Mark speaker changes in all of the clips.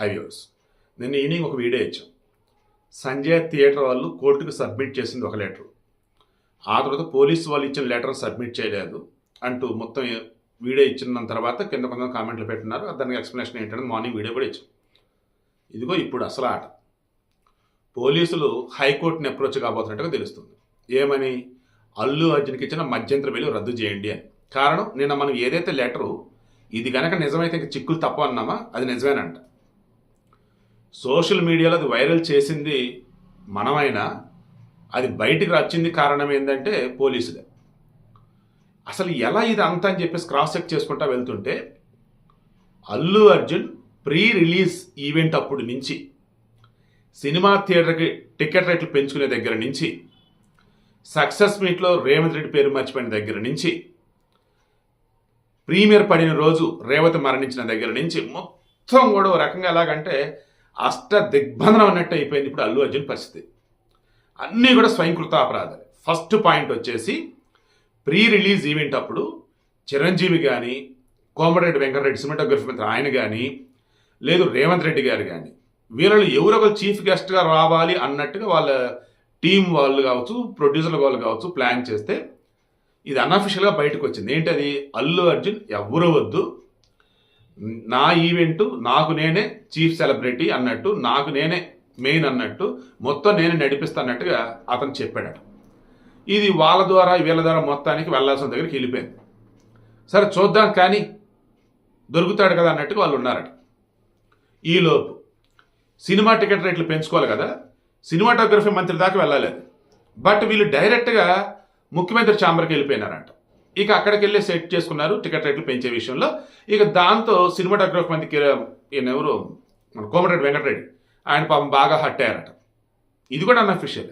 Speaker 1: High viewers నిన్న evening ఒక video ఇచ్చాం. సంజయ్ థియేటర్ వాళ్ళు కోర్టుకు సబ్మిట్ చేసింది ఒక లెటర్ ఆ తర్వాత పోలీసు వాళ్ళు ఇచ్చిన లెటర్ సబ్మిట్ చేయలేదు అంటూ మొత్తం వీడియో ఇచ్చిన తర్వాత కింద కొంత కామెంట్లు పెట్టినారు దానికి ఎక్స్ప్లెనేషన్ ఏంటంటే మార్నింగ్ వీడియో కూడా ఇచ్చాం. ఇదిగో ఇప్పుడు అసలు ఆట. పోలీసులు హైకోర్టుని అప్రోచ్ కాబోతున్నట్టుగా తెలుస్తుంది. ఏమని? అల్లు అర్జున్కి ఇచ్చిన మధ్యంతర బిల్లు రద్దు చేయండి అని. కారణం నిన్న మనం ఏదైతే లెటరు ఇది కనుక నిజమైతే ఇంకా చిక్కులు తప్పు అన్నామా అది నిజమేనంట. సోషల్ మీడియాలో అది వైరల్ చేసింది మనమైనా అది బయటికి వచ్చింది కారణం ఏంటంటే పోలీసులే. అసలు ఎలా ఇది అంత అని చెప్పేసి క్రాస్ చెక్ చేసుకుంటా వెళ్తుంటే Allu Arjun pre release event అప్పుడు నుంచి సినిమా థియేటర్కి టికెట్ రేట్లు పెంచుకునే దగ్గర నుంచి సక్సెస్ మీట్లో రేవంత్ రెడ్డి పేరు మర్చిపోయిన దగ్గర నుంచి ప్రీమియర్ పడిన రోజు రేవతి మరణించిన దగ్గర నుంచి మొత్తం కూడా ఒక రకంగా ఎలాగంటే అష్ట దిగ్బంధనం అన్నట్టు అయిపోయింది ఇప్పుడు అల్లు అర్జున్ పరిస్థితి. అన్నీ కూడా స్వయంకృత అపరాధాలు. ఫస్ట్ పాయింట్ వచ్చేసి ప్రీ రిలీజ్ ఈవెంట్ అప్పుడు చిరంజీవి కానీ కోమటిరెడ్డి వెంకటరెడ్డి సినిమాటోగ్రఫీ మంత్రి ఆయన కానీ లేదు రేవంత్ రెడ్డి గారు కానీ వీళ్ళు ఎవరొకరు చీఫ్ గెస్ట్గా రావాలి అన్నట్టుగా వాళ్ళ టీం వాళ్ళు కావచ్చు ప్రొడ్యూసర్ల వాళ్ళు కావచ్చు ప్లాన్ చేస్తే ఇది అన్అఫిషియల్గా బయటకు వచ్చింది. ఏంటది? అల్లు అర్జున్ ఎవరు వద్దు. నా ఈవెంట్ నాకు నేనే చీఫ్ సెలబ్రిటీ అన్నట్టు నాకు నేనే మెయిన్ అన్నట్టు మొత్తం నేనే నడిపిస్తానట్టుగా అతను చెప్పాడట. ఇది వాళ్ళ ద్వారా వీళ్ళ ద్వారా మొత్తానికి వెళ్ళాల్సిన దగ్గరికి వెళ్ళిపోయింది. సరే చూద్దాం కానీ దొరుకుతాడు కదా అన్నట్టుగా వాళ్ళు ఉన్నారట. ఈలోపు సినిమా టికెట్ రేట్లు పెంచుకోవాలి కదా సినిమాటోగ్రఫీ మంత్రి దాకా వెళ్ళాలి బట్ వీళ్ళు డైరెక్ట్గా ముఖ్యమంత్రి ఛాంబర్కి వెళ్ళిపోయినారంట. ఇక అక్కడికి వెళ్ళి సెట్ చేసుకున్నారు టికెట్ రేట్లు పెంచే విషయంలో. ఇక దాంతో సినిమాటోగ్రఫీ మంది ఈయన ఎవరు? మన కోమటిరెడ్డి వెంకటరెడ్డి. ఆయన పాపం బాగా హట్ అయ్యారట. ఇది కూడా అన్అఫిషియల్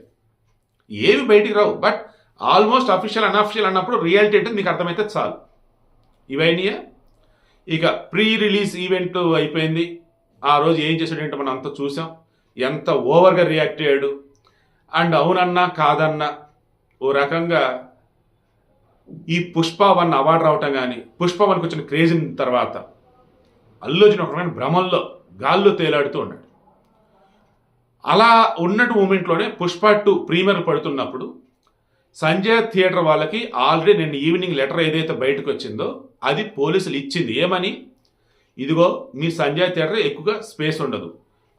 Speaker 1: ఏవి బయటికి రావు. బట్ ఆల్మోస్ట్ అఫీషియల్ అన్అఫిషియల్ అన్నప్పుడు రియాలిటీ అంటే మీకు అర్థమైతే చాలు. ఇవైనాయా ఇక ప్రీ రిలీజ్ ఈవెంట్ అయిపోయింది. ఆ రోజు ఏం చేశాడంటే మనం అంతా చూసాం. ఎంత ఓవర్గా రియాక్ట్ అయ్యాడు. అండ్ అవునన్నా కాదన్నా ఓ రకంగా ఈ పుష్ప వన్ అవార్డు రావటం కానీ పుష్ప వన్కి వచ్చిన క్రేజిన్ తర్వాత అల్లు అర్జున్ ఒక రకమైన భ్రమంలో గాల్లో తేలాడుతూ ఉన్నాడు. అలా ఉన్నట్టు మూమెంట్లోనే పుష్ప టూ ప్రీమియర్ పడుతున్నప్పుడు సంజయ్ థియేటర్ వాళ్ళకి ఆల్రెడీ నేను ఈవినింగ్ లెటర్ ఏదైతే బయటకు వచ్చిందో అది పోలీసులు ఇచ్చింది. ఏమని? ఇదిగో మీ సంజయ్ థియేటర్ ఎక్కువగా స్పేస్ ఉండదు.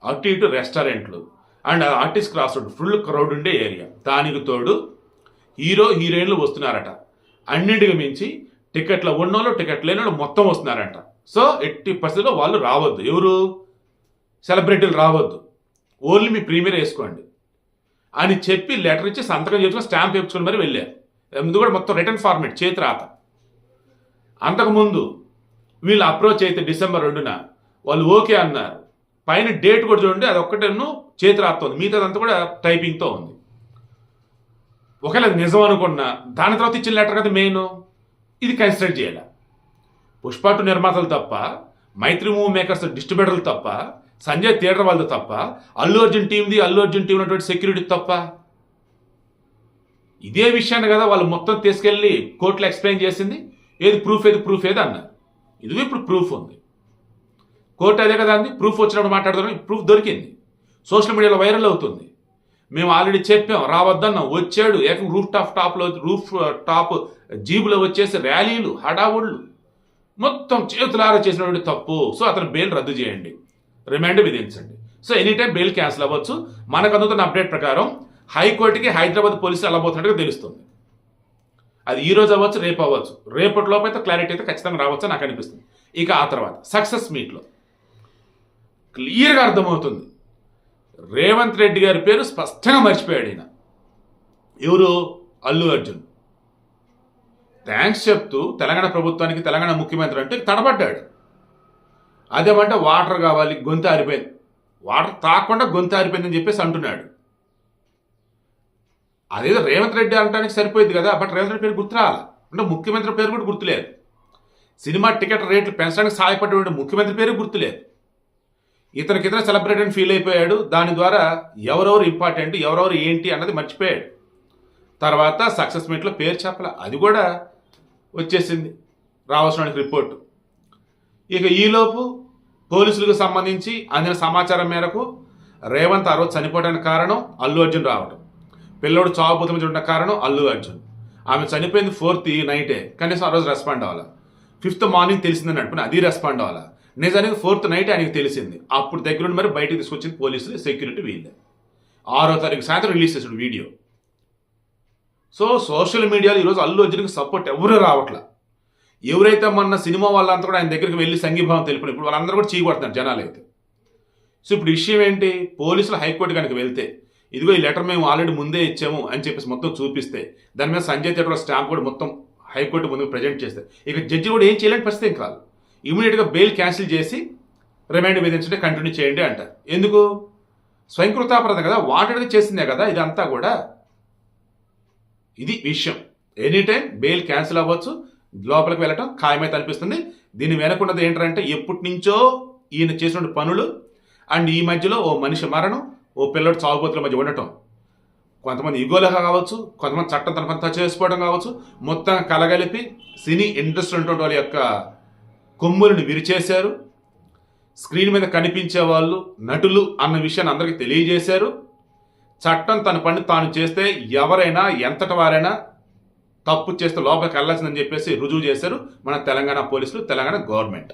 Speaker 1: అటు ఇటు రెస్టారెంట్లు and RTC cross road full crowd ఉండే ఏరియా. దానికి తోడు హీరో హీరోయిన్లు వస్తున్నారట. అన్నింటికి మించి టికెట్ల ఉన్నోళ్ళు టికెట్ లేని వాళ్ళు మొత్తం వస్తున్నారంట. సో ఎట్టి పరిస్థితిలో వాళ్ళు రావద్దు. ఎవరు? సెలబ్రిటీలు రావద్దు. ఓన్లీ మీ ప్రీమియర్ వేసుకోండి. అని చెప్పి లెటర్ ఇచ్చి సంతకం చేసుకొని స్టాంప్ వేసుకొని మరి వెళ్ళారు. ముందు కూడా మొత్తం రిటర్న్ ఫార్మేట్ చేతి రాత. అంతకుముందు వీళ్ళు అప్రోచ్ అయితే డిసెంబర్ రెండున వాళ్ళు ఓకే అన్నారు. పైన డేట్ కూడా చూడండి అది ఒక్కటేను చేతి రాత ఉంది. మిగతాదంతా కూడా టైపింగ్తో ఉంది. ఒకవేళ అది నిజం అనుకున్నా దాని తర్వాత ఇచ్చిన లెటర్ కదా మెయిన్ ఇది కన్సిడర్ చేయాలి? పుష్ప టూ నిర్మాతలు తప్ప మైత్రి మూవీ మేకర్స్ డిస్ట్రిబ్యూటర్లు తప్ప సంజయ్ థియేటర్ వాళ్ళది తప్ప అల్లు అర్జున్ టీంది అల్లు అర్జున్ టీం ఉన్నటువంటి సెక్యూరిటీ తప్ప. ఇదే విషయాన్ని కదా వాళ్ళు మొత్తం తీసుకెళ్ళి కోర్టులో ఎక్స్ప్లెయిన్ చేసింది. ఏది ప్రూఫ్ ఏది ప్రూఫ్ ఏది అన్నారు ఇది ఇప్పుడు ప్రూఫ్ ఉంది. కోర్టు అదే కదా అంది ప్రూఫ్ వచ్చినప్పుడు మాట్లాడుతున్నాం ప్రూఫ్ దొరికింది. సోషల్ మీడియాలో వైరల్ అవుతుంది. మేము ఆల్రెడీ చెప్పాం రావద్దన్నాం వచ్చాడు. ఏకం రూఫ్ టాప్ టాప్లో రూఫ్ టాప్ జీబులో వచ్చేసి ర్యాలీలు హడావుళ్ళు. మొత్తం చేతులారా చేసినటువంటి తప్పు. సో అతను బెయిల్ రద్దు చేయండి. Remand విధించండి. So any time bail cancel అవ్వచ్చు. మనకు అందుతున్న అప్డేట్ ప్రకారం హైకోర్టుకి హైదరాబాద్ పోలీసులు వెళ్ళబోతున్నట్టుగా తెలుస్తుంది. అది ఈ రోజు అవ్వచ్చు రేపు అవ్వచ్చు. రేపటి లోపు అయితే క్లారిటీ అయితే ఖచ్చితంగా రావచ్చు నాకు అనిపిస్తుంది. ఇక ఆ తర్వాత సక్సెస్ మీట్లో క్లియర్గా అర్థమవుతుంది. రేవంత్ రెడ్డి గారి పేరు స్పష్టంగా మర్చిపోయాడు ఈయన. ఎవరు? అల్లు అర్జున్. థ్యాంక్స్ చెప్తూ తెలంగాణ ప్రభుత్వానికి తెలంగాణ ముఖ్యమంత్రి అంటే తడబడ్డాడు. అదేమంటే వాటర్ కావాలి గొంతు ఆరిపోయింది. వాటర్ తాకుండా గొంతు ఆరిపోయిందని చెప్పేసి అంటున్నాడు. అదేదో రేవంత్ రెడ్డి అనడానికి సరిపోయింది కదా బట్ రేవంత్ రెడ్డి పేరు గుర్తురాలి అంటే ముఖ్యమంత్రి పేరు కూడా గుర్తులేదు. సినిమా టికెట్ రేట్లు పెంచడానికి సహాయపడేటువంటి ముఖ్యమంత్రి పేరు గుర్తులేదు. ఇతనికి ఇతర సెలబ్రిటీ అని ఫీల్ అయిపోయాడు. దాని ద్వారా ఎవరెవరు ఇంపార్టెంట్ ఎవరెవరు ఏంటి అన్నది మర్చిపోయాడు. తర్వాత సక్సెస్ మీట్లో పేరు చెప్పల. అది కూడా వచ్చేసింది. రావాల్సిన రిపోర్టు ఇక ఈలోపు పోలీసులకు సంబంధించి అందిన సమాచారం మేరకు రేవంత్ ఆ రోజు చనిపోవడానికి కారణం అల్లు అర్జున్ రావడం పిల్లోడు చావుపోతున్న చూడడం కారణం అల్లు అర్జున్. ఆమె చనిపోయింది ఫోర్త్ నైటే కనీసం ఆ రోజు రెస్పాండ్ అవ్వాలి. ఫిఫ్త్ మార్నింగ్ తెలిసిందని అనుకుని అది రెస్పాండ్ అవ్వాలి. నిజానికి ఫోర్త్ నైట్ ఆయనకు తెలిసింది. అప్పుడు దగ్గరుండి మరి బయటకు తీసుకొచ్చింది పోలీసులు సెక్యూరిటీ వీళ్ళే. ఆరో తారీఖు సాయంత్రం రిలీజ్ చేసాడు వీడియో. సో సోషల్ మీడియాలో ఈరోజు అల్లు అర్జున్కి సపోర్ట్ ఎవరూ రావట్లా? ఎవరైతే మొన్న సినిమా వాళ్ళంతా కూడా ఆయన దగ్గరికి వెళ్ళి సంఘీభావం తెలిపిన ఇప్పుడు వాళ్ళందరూ కూడా చీకొడుతున్నారు జనాలు అయితే. సో ఇప్పుడు విషయం ఏంటి? పోలీసులు హైకోర్టు కనుక వెళ్తే ఇదిగో ఈ లెటర్ మేము ఆల్రెడీ ముందే ఇచ్చాము అని చెప్పేసి మొత్తం చూపిస్తే దాని మీద సంజయ్ థియేటర్ స్టాంప్ కూడా మొత్తం హైకోర్టు ముందుకు ప్రజెంట్ చేస్తే ఇక జడ్జి కూడా ఏం చేయలేని పరిస్థితి ఏం కాదు. ఇమీడియట్గా బెయిల్ క్యాన్సిల్ చేసి రిమాండ్ విధించడం కంటిన్యూ చేయండి అంటారు. ఎందుకు? స్వయంకృతాపరత కదా వాటెడ్గా చేసిందే కదా ఇదంతా కూడా ఇది విషయం. ఎనీ టైం బెయిల్ క్యాన్సిల్ అవ్వచ్చు లోపలికి వెళ్ళటం ఖాయమైతే అనిపిస్తుంది దీని వెనకున్నది ఏంటంటే ఎప్పటి నుంచో ఈయన చేసిన పనులు అండ్ ఈ మధ్యలో ఓ మనిషి మరణం ఓ పిల్లడు చావుపోతుల మధ్య ఉండటం. కొంతమంది ఇగోలుగా కావచ్చు కొంతమంది చట్టం తన కొంత చేసుకోవడం కావచ్చు మొత్తం కలగలిపి సినీ ఇండస్ట్రీ ఉన్నటువంటి వాళ్ళ యొక్క కొమ్ములను విరిచేశారు. స్క్రీన్ మీద కనిపించే వాళ్ళు నటులు అన్న విషయాన్ని అందరికీ తెలియజేశారు. చట్టం తన పని తాను చేస్తే ఎవరైనా ఎంతటి వారైనా తప్పు చేస్తే లోపలికి వెళ్ళాల్సిందని చెప్పేసి రుజువు చేశారు మన తెలంగాణ పోలీసులు తెలంగాణ గవర్నమెంట్.